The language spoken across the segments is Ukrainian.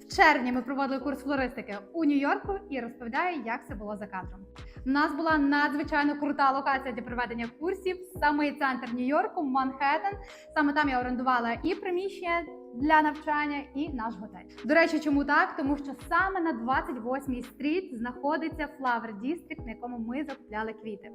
В червні ми проводили курс флористики у Нью-Йорку і розповідаю, як це було за кадром. У нас була надзвичайно крута локація для проведення курсів. Самий центр Нью-Йорку, Манхеттен. Саме там я орендувала і приміщення для навчання, і наш готель. До речі, чому так? Тому що саме на 28-й стріт знаходиться Flower District, на якому ми закупляли квіти.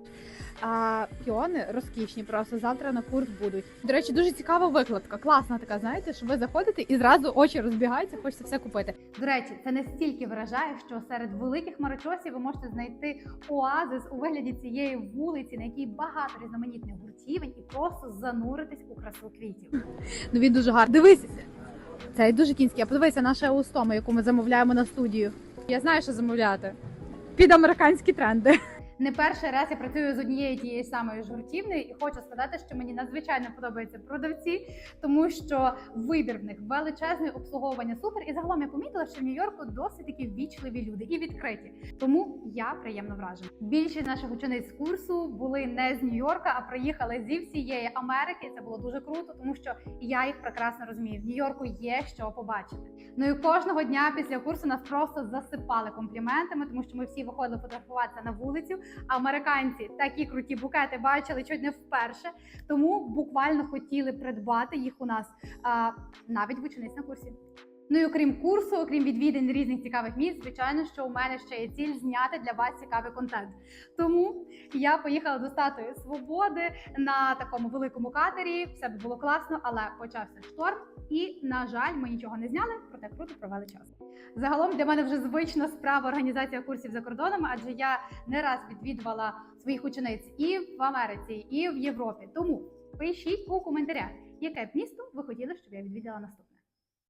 А піони розкішні, просто завтра на курс будуть. До речі, дуже цікава викладка, класна така. Знаєте, що ви заходите і зразу очі розбігаються, хочеться все купити. До речі, це настільки вражає, що серед великих марочосів ви можете знайти оазис у вигляді цієї вулиці, на якій багато різноманітних гуртівень, і просто зануритись у красу квітів. Ну він дуже гарний. Дивись, цей дуже кінський. А подивися наша устома, яку ми замовляємо на студію. Я знаю, що замовляти. Під американські тренди. Не перший раз я працюю з однією тією самою ж і хочу сказати, що мені надзвичайно подобаються продавці, тому що вибір в них величезне обслуговування супер. І загалом я помітила, що в Нью-Йорку досить такі ввічливі люди і відкриті. Тому я приємно вражена. Більшість наших учениць курсу були не з Нью-Йорка, а приїхали зі всієї Америки. Це було дуже круто, тому що я їх прекрасно розумію. В Нью-Йорку є що побачити. Ну і кожного дня після курсу нас просто засипали компліментами, тому що ми всі виходили фотографуватися на вулицю. Американці такі круті букети бачили чуть не вперше, тому буквально хотіли придбати їх у нас навіть в учениць на курсі. Ну і окрім курсу, окрім відвідин різних цікавих місць, звичайно, що у мене ще є ціль зняти для вас цікавий контент. Тому я поїхала до статуї свободи на такому великому катері. Все було класно, але почався шторм, і на жаль, ми нічого не зняли, проте круто провели час. Загалом для мене вже звична справа організація курсів за кордоном, адже я не раз відвідувала своїх учениць і в Америці, і в Європі. Тому пишіть у коментарях, яке б місто ви хотіли, щоб я відвідала наступне.